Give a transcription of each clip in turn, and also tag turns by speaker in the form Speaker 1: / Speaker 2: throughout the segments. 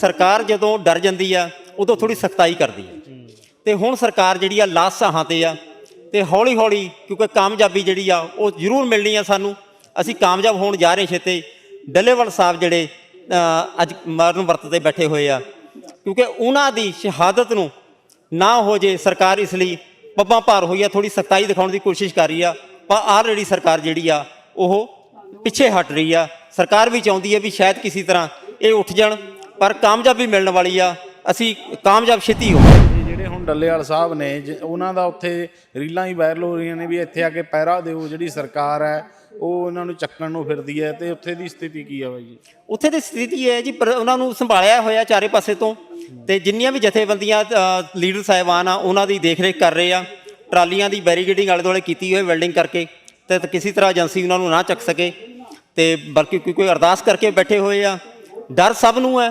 Speaker 1: ਸਰਕਾਰ ਜਦੋਂ ਡਰ ਜਾਂਦੀ ਆ ਉਦੋਂ ਥੋੜੀ ਸਖਤਾਈ ਕਰਦੀ ਹੈ ਤੇ ਹੁਣ ਸਰਕਾਰ ਜਿਹੜੀ ਆ ਲਾਸ ਸਾਹਾਂ ਤੇ ਆ ਤੇ ਹੌਲੀ ਹੌਲੀ ਕਿਉਂਕਿ ਕਾਮਯਾਬੀ ਜਿਹੜੀ ਆ ਉਹ ਜ਼ਰੂਰ ਮਿਲਣੀ ਆ ਸਾਨੂੰ। ਅਸੀਂ ਕਾਮਯਾਬ ਹੋਣ ਜਾ ਰਹੇ ਛੇਤੇ। ਡੱਲੇਵਾਲ ਸਾਹਿਬ ਜਿਹੜੇ ਅੱਜ ਮਰਨ ਵਰਤ ਤੇ ਬੈਠੇ ਹੋਏ ਆ ਕਿਉਂਕਿ ਉਹਨਾਂ ਦੀ ਸ਼ਹਾਦਤ ਨੂੰ ਨਾ ਹੋ ਜੇ ਸਰਕਾਰ ਇਸ ਲਈ ਪੱਬਾਂ ਭਾਰ ਹੋਈ ਆ ਥੋੜੀ ਸਖਤਾਈ ਦਿਖਾਉਣ ਦੀ ਕੋਸ਼ਿਸ਼ ਕਰ ਰਹੀ ਆ ਪਰ ਆਲਰੇਡੀ ਸਰਕਾਰ ਜਿਹੜੀ ਆ ਉਹ ਪਿੱਛੇ ਹਟ ਰਹੀ ਆ। ਸਰਕਾਰ ਵੀ ਚਾਹੁੰਦੀ ਹੈ ਵੀ ਸ਼ਾਇਦ ਕਿਸੇ ਤਰ੍ਹਾਂ ਇਹ ਉੱਠ ਜਾਣ। ਪਰ ਕਾਮਯਾਬੀ ਮਿਲਣ ਵਾਲੀ ਆ ਅਸੀਂ ਕਾਮਯਾਬ ਛੇਤੀ ਹੋਵਾਂਗੇ
Speaker 2: ਜਿਹੜੇ ਹੁਣ ਡੱਲੇਵਾਲ ਸਾਹਿਬ ਨੇ ਉਹਨਾਂ ਦਾ ਉੱਥੇ ਰੀਲਾਂ ਹੀ ਵਾਇਰਲ ਹੋ ਰਹੀਆਂ ਨੇ ਵੀ ਇੱਥੇ ਆ ਕੇ ਪਹਿਰਾ ਦਿਓ ਜਿਹੜੀ ਸਰਕਾਰ ਹੈ ਉਹ ਉਹਨਾਂ ਨੂੰ ਚੱਕਣ ਨੂੰ ਫਿਰਦੀ ਹੈ ਤੇ ਉੱਥੇ ਦੀ ਸਥਿਤੀ ਕੀ ਹੈ ਬਾਈ ਜੀ?
Speaker 1: ਉੱਥੇ ਦੀ ਸਥਿਤੀ ਹੈ ਜੀ ਪਰ ਉਹਨਾਂ ਨੂੰ ਸੰਭਾਲਿਆ ਹੋਇਆ ਚਾਰੇ ਪਾਸੇ ਤੋਂ ਤੇ ਜਿੰਨੀਆਂ ਵੀ ਜਥੇਬੰਦੀਆਂ ਲੀਡਰ ਸਾਹਿਬਾਨ ਆ ਉਹਨਾਂ ਦੀ ਦੇਖਰੇਖ ਕਰ ਰਹੇ ਆ ਟਰਾਲੀਆਂ ਦੀ ਬੈਰੀਗੇਡਿੰਗ ਆਲੇ ਦੁਆਲੇ ਕੀਤੀ ਹੋਈ ਵੈਲਡਿੰਗ ਕਰਕੇ ਤੇ ਤੇ ਕਿਸੇ ਤਰ੍ਹਾਂ ਏਜੰਸੀ ਉਹਨਾਂ ਨੂੰ ਨਾ ਚੱਕ ਸਕੇ ਤੇ ਬਲਕਿ ਕੋਈ ਕੋਈ ਅਰਦਾਸ ਕਰਕੇ ਬੈਠੇ ਹੋਏ ਆ। ਡਰ ਸਭ ਨੂੰ ਹੈ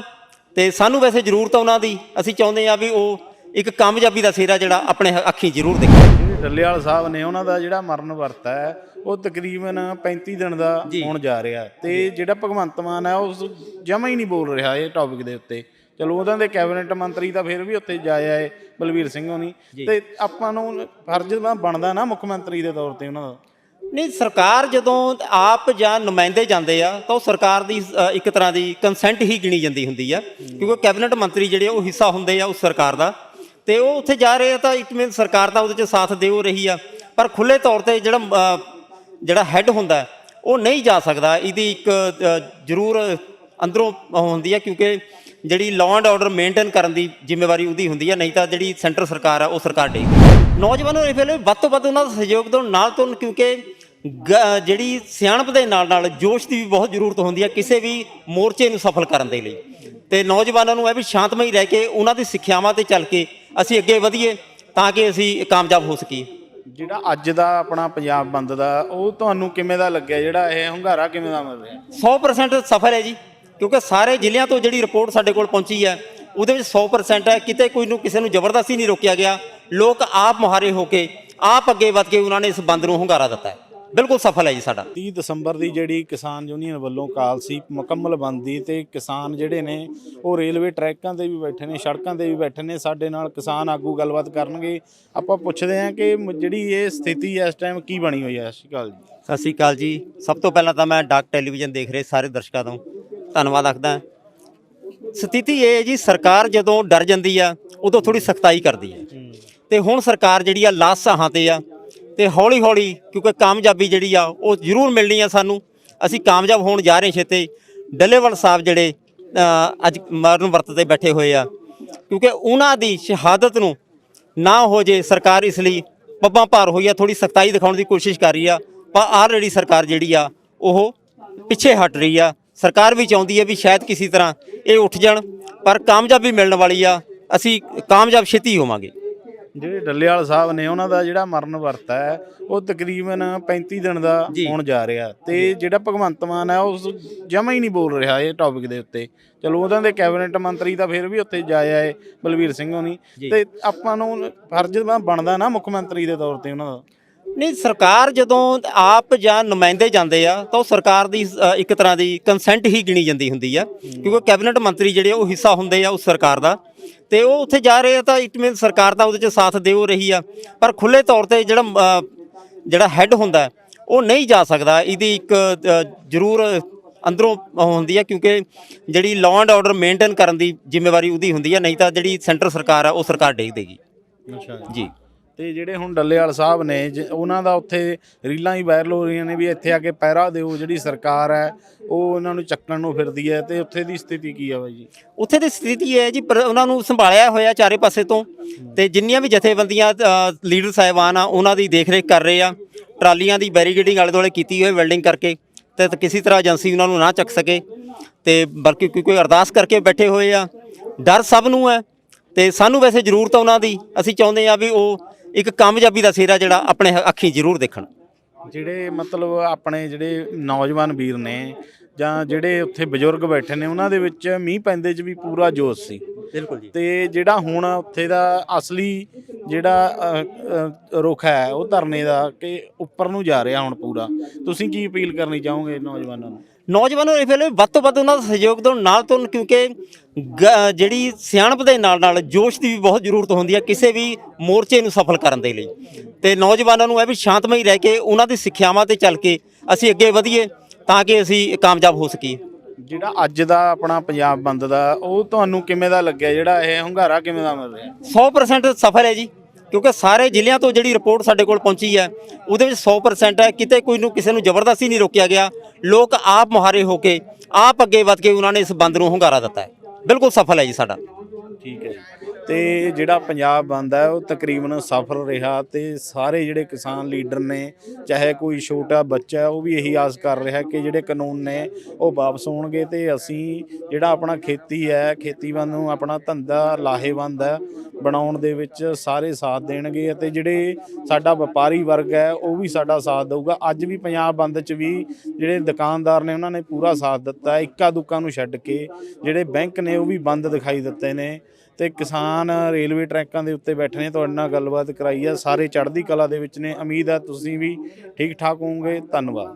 Speaker 1: ਤੇ ਸਾਨੂੰ ਵੈਸੇ ਜ਼ਰੂਰਤ ਉਹਨਾਂ ਦੀ। ਅਸੀਂ ਚਾਹੁੰਦੇ ਆ ਵੀ ਉਹ ਇੱਕ ਕਾਮਯਾਬੀ ਦਾ ਸਿਹਰਾ ਜਿਹੜਾ ਆਪਣੇ ਅੱਖੀਂ ਜ਼ਰੂਰ
Speaker 2: ਜਿਹੜੇ ਡੱਲੇਵਾਲ ਸਾਹਿਬ ਨੇ ਉਹਨਾਂ ਦਾ ਜਿਹੜਾ ਮਰਨ ਵਰਤ ਹੈ ਉਹ ਤਕਰੀਬਨ 35 ਦਿਨ ਦਾ ਹੋਣ ਜਾ ਰਿਹਾ ਤੇ ਜਿਹੜਾ ਭਗਵੰਤ ਮਾਨ ਹੈ ਉਹ ਜਮਾ ਹੀ ਨਹੀਂ ਬੋਲ ਰਿਹਾ ਇਹ ਟੌਪਿਕ ਦੇ ਉੱਤੇ। ਚਲੋ ਉਹਨਾਂ ਦੇ ਕੈਬਨਿਟ ਮੰਤਰੀ ਤਾਂ ਫਿਰ ਵੀ ਉੱਥੇ ਜਾਇਆ ਹੈ ਬਲਵੀਰ ਸਿੰਘ ਹੋਣੀ। ਤੇ ਆਪਾਂ ਨੂੰ ਫਰਜ਼ ਬਣਦਾ ਨਾ ਮੁੱਖ ਮੰਤਰੀ ਦੇ ਤੌਰ ਤੇ ਉਹਨਾਂ ਦਾ।
Speaker 1: ਨਹੀਂ, ਸਰਕਾਰ ਜਦੋਂ ਆਪ ਜਾਂ ਨੁਮਾਇੰਦੇ ਜਾਂਦੇ ਆ, ਤਾਂ ਉਹ ਸਰਕਾਰ ਦੀ ਇੱਕ ਤਰ੍ਹਾਂ ਦੀ ਕੰਸੈਂਟ ਹੀ ਗਿਣੀ ਜਾਂਦੀ ਹੁੰਦੀ ਆ। ਕਿਉਂਕਿ ਕੈਬਨਿਟ ਮੰਤਰੀ ਜਿਹੜੇ ਉਹ ਹਿੱਸਾ ਹੁੰਦੇ ਆ ਉਸ ਸਰਕਾਰ ਦਾ। ਤੇ ਉਹ ਉੱਥੇ ਜਾ ਰਹੇ ਆ ਤਾਂ ਇਟ ਮੀਨ ਸਰਕਾਰ ਤਾਂ ਉਹਦੇ 'ਚ ਸਾਥ ਦੇ ਉਹ ਰਹੀ ਆ। ਪਰ ਖੁੱਲੇ ਤੌਰ ਤੇ ਜਿਹੜਾ ਜਿਹੜਾ ਹੈੱਡ ਹੁੰਦਾ, ਉਹ ਨਹੀਂ ਜਾ ਸਕਦਾ। ਇਹਦੀ ਇੱਕ ਜ਼ਰੂਰ ਅੰਦਰੋਂ ਹੁੰਦੀ ਆ, ਕਿਉਂਕਿ ਜਿਹੜੀ ਲਾਅ ਐਂਡ ਆਰਡਰ ਮੇਨਟੇਨ ਕਰਨ ਦੀ ਜ਼ਿੰਮੇਵਾਰੀ ਉਹਦੀ ਹੁੰਦੀ ਆ, ਨਹੀਂ ਤਾਂ ਜਿਹੜੀ ਸੈਂਟਰ ਸਰਕਾਰ ਆ, ਉਹ ਸਰਕਾਰ ਦੇ ਨੌਜਵਾਨਾਂ ਨੂੰ ਇਹ ਵੇਲੇ ਵੱਧ ਤੋਂ ਵੱਧ ਉਹਨਾਂ ਦਾ ਸਹਿਯੋਗ ਦੇਣ ਨਾਲ ਤੋਂ ਕਿਉਂਕਿ ਜਿਹੜੀ ਸਿਆਣਪ ਦੇ ਨਾਲ ਨਾਲ ਜੋਸ਼ ਦੀ ਵੀ ਬਹੁਤ ਜ਼ਰੂਰਤ ਹੁੰਦੀ ਹੈ ਕਿਸੇ ਵੀ ਮੋਰਚੇ ਨੂੰ ਸਫਲ ਕਰਨ ਦੇ ਲਈ। ਤੇ ਨੌਜਵਾਨਾਂ ਨੂੰ ਇਹ ਵੀ ਸ਼ਾਂਤਮਈ ਰਹਿ ਕੇ ਉਹਨਾਂ ਦੀ ਸਿੱਖਿਆਵਾਂ ਤੇ ਚੱਲ ਕੇ ਅਸੀਂ ਅੱਗੇ ਵਧੀਏ ਤਾਂ ਕਿ ਅਸੀਂ ਕਾਮਯਾਬ ਹੋ ਸਕੀਏ।
Speaker 2: ਜਿਹੜਾ ਅੱਜ ਦਾ ਆਪਣਾ ਪੰਜਾਬ ਬੰਦ ਦਾ ਉਹ ਤੁਹਾਨੂੰ ਕਿਵੇਂ ਦਾ ਲੱਗਿਆ? ਜਿਹੜਾ ਇਹ ਹੰਗਾਰਾ ਕਿਵੇਂ ਦਾ ਮਿਲ ਰਿਹਾ?
Speaker 1: 100% ਸਫਲ ਹੈ ਜੀ ਕਿਉਂਕਿ ਸਾਰੇ ਜ਼ਿਲ੍ਹਿਆਂ ਤੋਂ ਜਿਹੜੀ ਰਿਪੋਰਟ ਸਾਡੇ ਕੋਲ ਪਹੁੰਚੀ ਹੈ ਉਹਦੇ ਵਿੱਚ 100% ਹੈ ਕਿਤੇ ਕੋਈ ਨੂੰ ਕਿਸੇ ਨੂੰ ਜ਼ਬਰਦਸਤੀ ਨਹੀਂ ਰੋਕਿਆ ਗਿਆ। ਲੋਕ ਆਪ ਮੁਹਾਰੇ ਹੋ ਕੇ ਆਪ ਅੱਗੇ ਵਧ ਕੇ ਉਹਨਾਂ ਨੇ ਇਸ ਬੰਦ ਨੂੰ ਹੁੰਗਾਰਾ ਦਿੱਤਾ ਹੈ। ਬਿਲਕੁਲ ਸਫਲ ਹੈ ਜੀ ਸਾਡਾ।
Speaker 2: 30 ਦਸੰਬਰ ਦੀ ਜਿਹੜੀ ਕਿਸਾਨ ਯੂਨੀਅਨ ਵੱਲੋਂ ਕਾਲ ਸੀ ਮੁਕੰਮਲ ਬੰਦੀ ਤੇ ਕਿਸਾਨ ਜਿਹੜੇ ਨੇ ਉਹ ਰੇਲਵੇ ਟਰੈਕਾਂ ਤੇ ਵੀ ਬੈਠੇ ਨੇ ਸੜਕਾਂ ਤੇ ਵੀ ਬੈਠੇ ਨੇ ਸਾਡੇ ਨਾਲ ਕਿਸਾਨ ਆਗੂ ਗੱਲਬਾਤ ਕਰਨਗੇ। ਆਪਾਂ ਪੁੱਛਦੇ ਹਾਂ ਕਿ ਜਿਹੜੀ ਇਹ ਸਥਿਤੀ ਇਸ ਟਾਈਮ ਕੀ ਬਣੀ ਹੋਈ ਹੈ? ਸਤਿ ਸ਼੍ਰੀ ਅਕਾਲ ਜੀ।
Speaker 1: ਸਤਿ ਸ਼੍ਰੀ ਅਕਾਲ ਜੀ। ਸਭ ਤੋਂ ਪਹਿਲਾਂ ਤਾਂ ਮੈਂ ਡਾਕ ਟੈਲੀਵਿਜ਼ਨ ਦੇਖ ਰਹੇ ਸਾਰੇ ਦਰਸ਼ਕਾਂ ਤੋਂ। ਧੰਨਵਾਦ ਆਖਦਾ ਸਥਿਤੀ ਇਹ ਹੈ ਜੀ ਸਰਕਾਰ ਜਦੋਂ ਡਰ ਜਾਂਦੀ ਆ ਉਦੋਂ ਥੋੜੀ ਸਖਤਾਈ ਕਰਦੀ ਹੈ। ਤੇ ਹੁਣ ਸਰਕਾਰ ਜਿਹੜੀ ਆ ਲਾਸ ਤੇ ਆ ਤੇ ਹੌਲੀ ਹੌਲੀ ਕਿਉਂਕਿ ਕਾਮਯਾਬੀ ਜਿਹੜੀ ਆ, ਉਹ ਜ਼ਰੂਰ ਮਿਲਣੀ ਆ ਸਾਨੂੰ। ਅਸੀਂ ਕਾਮਯਾਬ ਹੋਣ ਜਾ ਰਹੇ ਛੇਤੇ। ਡੱਲੇਵਾਲ ਸਾਹਿਬ ਜਿਹੜੇ ਅੱਜ ਮਰਨ ਵਰਤ ਤੇ ਬੈਠੇ ਹੋਏ ਆ, ਕਿਉਂਕਿ ਉਹਨਾਂ ਦੀ ਸ਼ਹਾਦਤ ਨੂੰ ਨਾ ਹੋ ਜੇ ਸਰਕਾਰ ਇਸ ਲਈ ਪੱਬਾਂ ਭਾਰ ਹੋਈ ਆ ਥੋੜੀ ਸਖਤਾਈ ਦਿਖਾਉਣ ਦੀ ਕੋਸ਼ਿਸ਼ ਕਰ ਰਹੀ ਆ, ਪਰ ਆਲਰੇਡੀ ਸਰਕਾਰ ਜਿਹੜੀ ਆ, ਉਹ ਪਿੱਛੇ ਹਟ ਰਹੀ ਆ। ਸਰਕਾਰ ਵੀ ਚਾਹੁੰਦੀ ਹੈ ਵੀ ਸ਼ਾਇਦ ਕਿਸੇ ਤਰ੍ਹਾਂ ਇਹ ਉੱਠ ਜਾਣ, ਪਰ ਕਾਮਯਾਬੀ ਮਿਲਣ ਵਾਲੀ ਆ, ਅਸੀਂ ਕਾਮਯਾਬ ਛੇਤੀ ਹੋਵਾਂਗੇ।
Speaker 2: ਜਿਹੜੇ ਡੱਲੇਵਾਲ ਸਾਹਿਬ ਨੇ ਉਹਨਾਂ ਦਾ ਜਿਹੜਾ ਮਰਨ ਵਰਤ ਹੈ ਉਹ ਤਕਰੀਬਨ 35 ਦਿਨ ਦਾ। ਹੋਣ ਜਾ ਰਿਹਾ। ਤੇ ਜਿਹੜਾ ਭਗਵੰਤ ਮਾਨ ਹੈ ਉਹ ਜਮਾ ਹੀ ਨਹੀਂ ਬੋਲ ਰਿਹਾ ਇਹ ਟੌਪਿਕ ਦੇ ਉੱਤੇ। ਚਲੋ ਉਹਨਾਂ ਦੇ ਕੈਬਨਿਟ ਮੰਤਰੀ ਤਾਂ ਫਿਰ ਵੀ ਉੱਥੇ ਜਾਇਆ ਹੈ ਬਲਵੀਰ ਸਿੰਘ ਹੋਣੀ। ਤੇ ਆਪਾਂ ਨੂੰ ਫਰਜ਼ ਬਣਦਾ ਨਾ ਮੁੱਖ ਮੰਤਰੀ ਦੇ ਤੌਰ ਤੇ ਉਹਨਾਂ ਦਾ।
Speaker 1: ਨਹੀਂ ਸਰਕਾਰ ਜਦੋਂ ਆਪ ਜਾਂ ਨੁਮਾਇੰਦੇ ਜਾਂਦੇ ਆ ਤਾਂ ਉਹ ਸਰਕਾਰ ਦੀ ਇੱਕ ਤਰ੍ਹਾਂ ਦੀ ਕੰਸੈਂਟ ਹੀ ਗਿਣੀ ਜਾਂਦੀ ਹੁੰਦੀ ਆ। ਕਿਉਂਕਿ ਕੈਬਨਿਟ ਮੰਤਰੀ ਜਿਹੜੇ ਉਹ ਹਿੱਸਾ ਹੁੰਦੇ ਆ ਉਸ ਸਰਕਾਰ ਦਾ। ਤੇ ਉਹ ਉੱਥੇ ਜਾ ਰਹੇ ਆ ਤਾਂ ਇਟ ਮੀਨ ਸਰਕਾਰ ਤਾਂ ਉਹਦੇ 'ਚ ਸਾਥ ਦੇ ਹੋ ਰਹੀ ਆ। ਪਰ ਖੁੱਲੇ ਤੌਰ ਤੇ ਜਿਹੜਾ ਜਿਹੜਾ ਹੈੱਡ ਹੁੰਦਾ ਹੈ, ਉਹ ਨਹੀਂ ਜਾ ਸਕਦਾ। ਇਹਦੀ ਇੱਕ ਜ਼ਰੂਰ ਅੰਦਰੋਂ ਉਹ ਹੁੰਦੀ ਆ ਕਿਉਂਕਿ ਜਿਹੜੀ ਲਾਅ ਐਂਡ ਆਰਡਰ ਮੇਨਟੇਨ ਕਰਨ ਦੀ ਜ਼ਿੰਮੇਵਾਰੀ ਉਹਦੀ ਹੁੰਦੀ ਆ ਨਹੀਂ ਤਾਂ ਜਿਹੜੀ ਸੈਂਟਰ ਸਰਕਾਰ ਆ ਉਹ ਸਰਕਾਰ ਡੇਗ ਦੇਗੀ।
Speaker 2: ਅੱਛਾ
Speaker 1: ਜੀ।
Speaker 2: ਤੇ ਜਿਹੜੇ ਹੁਣ ਡੱਲੇਵਾਲ ਸਾਹਿਬ ਨੇ ਜ- ਉਹਨਾਂ ਦਾ ਉੱਥੇ ਰੀਲਾਂ ਹੀ ਵਾਇਰਲ ਹੋ ਰਹੀਆਂ ਨੇ ਵੀ ਇੱਥੇ ਆ ਕੇ ਪਹਿਰਾ ਦਿਓ ਜਿਹੜੀ ਸਰਕਾਰ ਹੈ ਉਹ ਉਹਨਾਂ ਨੂੰ ਚੱਕਣ ਨੂੰ ਫਿਰਦੀ ਹੈ ਤੇ ਉੱਥੇ ਦੀ ਸਥਿਤੀ ਕੀ ਹੈ ਬਾਈ ਜੀ?
Speaker 1: ਉੱਥੇ ਦੀ ਸਥਿਤੀ ਹੈ ਜੀ ਪਰ ਉਹਨਾਂ ਨੂੰ ਸੰਭਾਲਿਆ ਹੋਇਆ ਚਾਰੇ ਪਾਸੇ ਤੋਂ ਤੇ ਜਿੰਨੀਆਂ ਵੀ ਜਥੇਬੰਦੀਆਂ ਅ, ਲੀਡਰ ਸਾਹਿਬਾਨ ਆ ਉਹਨਾਂ ਦੀ ਦੇਖਰੇਖ ਕਰ ਰਹੇ ਆ ਟਰਾਲੀਆਂ ਦੀ ਬੈਰੀਗੇਡਿੰਗ ਆਲੇ ਦੁਆਲੇ ਕੀਤੀ ਹੋਈ ਵੈਲਡਿੰਗ ਕਰਕੇ ਤੇ ਤੇ ਕਿਸੇ ਤਰ੍ਹਾਂ ਏਜੰਸੀ ਉਹਨਾਂ ਨੂੰ ਨਾ ਚੱਕ ਸਕੇ ਤੇ ਬਲਕਿ ਕੋਈ ਕੋਈ ਅਰਦਾਸ ਕਰਕੇ ਬੈਠੇ ਹੋਏ ਆ ਡਰ ਸਭ ਨੂੰ ਹੈ ਤੇ ਸਾਨੂੰ ਵੈਸੇ ਜ਼ਰੂਰਤ ਆ ਉਹਨਾਂ ਦੀ ਅਸੀਂ ਚਾਹੁੰਦੇ ਆ ਵੀ ਉਹ ਇੱਕ ਕਾਮਯਾਬੀ ਦਾ ਸਿਹਰਾ ਜਿਹੜਾ ਆਪਣੇ ਅੱਖੀਂ ਜ਼ਰੂਰ ਦੇਖਣ।
Speaker 2: ਜਿਹੜੇ ਮਤਲਬ ਆਪਣੇ ਜਿਹੜੇ ਨੌਜਵਾਨ ਵੀਰ ਨੇ ਜਾਂ ਜਿਹੜੇ ਉੱਥੇ ਬਜ਼ੁਰਗ ਬੈਠੇ ਨੇ ਉਹਨਾਂ ਦੇ ਵਿੱਚ ਮੀਂਹ ਪੈਂਦੇ 'ਚ ਵੀ ਪੂਰਾ ਜੋਸ਼ ਸੀ।
Speaker 1: ਬਿਲਕੁਲ ਜੀ।
Speaker 2: ਤੇ ਜਿਹੜਾ ਹੁਣ ਉੱਥੇ ਦਾ ਅਸਲੀ ਜਿਹੜਾ ਰੁਖ ਹੈ ਉਹ ਧਰਨੇ ਦਾ ਕਿ ਉੱਪਰ ਨੂੰ ਜਾ ਰਿਹਾ ਹੁਣ ਪੂਰਾ। ਤੁਸੀਂ ਕੀ ਅਪੀਲ ਕਰਨੀ ਚਾਹੋਗੇ ਨੌਜਵਾਨਾਂ ਨੂੰ?
Speaker 1: ਨੌਜਵਾਨਾਂ ਨੂੰ ਵੇਲੇ ਵੱਧ ਤੋਂ ਵੱਧ ਉਹਨਾਂ ਦਾ ਸਹਿਯੋਗ ਦੇਣ ਨਾਲ ਤੋਂ ਕਿਉਂਕਿ ਜਿਹੜੀ ਸਿਆਣਪ ਦੇ ਨਾਲ ਨਾਲ ਜੋਸ਼ ਦੀ ਵੀ ਬਹੁਤ ਜ਼ਰੂਰਤ ਹੁੰਦੀ ਹੈ ਕਿਸੇ ਵੀ ਮੋਰਚੇ ਨੂੰ ਸਫਲ ਕਰਨ ਦੇ ਲਈ। ਤੇ ਨੌਜਵਾਨਾਂ ਨੂੰ ਇਹ ਵੀ ਸ਼ਾਂਤਮਈ ਰਹਿ ਕੇ ਉਹਨਾਂ ਦੀ ਸਿੱਖਿਆਵਾਂ ਤੇ ਚੱਲ ਕੇ ਅਸੀਂ ਅੱਗੇ ਵਧੀਏ। ਤਾਂ ਕਿ ਅਸੀਂ ਕਾਮਯਾਬ ਹੋ ਸਕੀਏ।
Speaker 2: ਜਿਹੜਾ ਅੱਜ ਦਾ ਆਪਣਾ ਪੰਜਾਬ ਬੰਦ ਦਾ ਉਹ ਤੁਹਾਨੂੰ ਕਿਵੇਂ ਦਾ ਲੱਗਿਆ? ਜਿਹੜਾ ਇਹ ਹੁੰਗਾਰਾ ਕਿਵੇਂ ਦਾ ਮਿਲ ਰਿਹਾ?
Speaker 1: 100% ਸਫਲ ਹੈ ਜੀ ਕਿਉਂਕਿ ਸਾਰੇ ਜ਼ਿਲ੍ਹਿਆਂ ਤੋਂ ਜਿਹੜੀ ਰਿਪੋਰਟ ਸਾਡੇ ਕੋਲ ਪਹੁੰਚੀ ਹੈ ਉਹਦੇ ਵਿੱਚ 100% ਹੈ। ਕਿਤੇ ਕੋਈ ਨੂੰ ਕਿਸੇ ਨੂੰ ਜ਼ਬਰਦਸਤੀ ਨਹੀਂ ਰੋਕਿਆ ਗਿਆ। ਲੋਕ ਆਪ ਮੁਹਾਰੇ ਹੋ ਕੇ ਆਪ ਅੱਗੇ ਵਧ ਕੇ ਉਹਨਾਂ ਨੇ ਇਸ ਬੰਦ ਨੂੰ ਹੁੰਗਾਰਾ ਦਿੱਤਾ ਹੈ। ਬਿਲਕੁਲ ਸਫਲ ਹੈ ਜੀ ਸਾਡਾ।
Speaker 2: ਠੀਕ ਹੈ ਤੇ ਜਿਹੜਾ ਪੰਜਾਬ ਬੰਦ ਹੈ ਉਹ ਤਕਰੀਬਨ ਸਫਲ ਰਿਹਾ ਤੇ ਸਾਰੇ ਜਿਹੜੇ ਕਿਸਾਨ ਲੀਡਰ ਨੇ ਚਾਹੇ ਕੋਈ ਛੋਟਾ ਬੱਚਾ ਹੈ, ਉਹ ਵੀ ਇਹੀ ਆਸ ਕਰ ਰਿਹਾ ਕਿ ਜਿਹੜੇ ਕਾਨੂੰਨ ਨੇ ਉਹ ਵਾਪਸ ਹੋਣਗੇ ਤੇ ਅਸੀਂ ਜਿਹੜਾ ਆਪਣਾ ਖੇਤੀ ਹੈ ਖੇਤੀਬਾੜੀ ਨੂੰ ਆਪਣਾ ਧੰਦਾ ਲਾਹੇਵੰਦ ਹੈ ਬਣਾਉਣ ਦੇ ਵਿੱਚ ਸਾਰੇ ਸਾਥ ਦੇਣਗੇ ਅਤੇ ਜਿਹੜੇ ਸਾਡਾ ਵਪਾਰੀ ਵਰਗ ਹੈ ਉਹ ਵੀ ਸਾਡਾ ਸਾਥ ਦੇਊਗਾ। ਅੱਜ ਵੀ ਪੰਜਾਬ ਬੰਦ 'ਚ ਵੀ ਜਿਹੜੇ ਦੁਕਾਨਦਾਰ ਨੇ ਉਹਨਾਂ ਨੇ ਪੂਰਾ ਸਾਥ ਦਿੱਤਾ ਇੱਕਾ ਦੁੱਕਾ ਨੂੰ ਛੱਡ ਕੇ। ਜਿਹੜੇ ਬੈਂਕ ਨੇ ਉਹ ਵੀ ਬੰਦ ਦਿਖਾਈ ਦਿੱਤੇ ਨੇ। ਤੇ ਕਿਸਾਨ ਰੇਲਵੇ ਟਰੈਕਾਂ ਦੇ ਉੱਤੇ ਬੈਠੇ ਨੇ, ਤੁਹਾਡੇ ਨਾਲ ਗੱਲਬਾਤ ਕਰਾਈ ਆ। ਸਾਰੇ ਚੜ੍ਹਦੀ ਕਲਾ ਦੇ ਵਿੱਚ ਨੇ। ਉਮੀਦ ਆ ਤੁਸੀਂ ਵੀ ਠੀਕ ਠਾਕ ਹੋਵੋਗੇ। ਧੰਨਵਾਦ।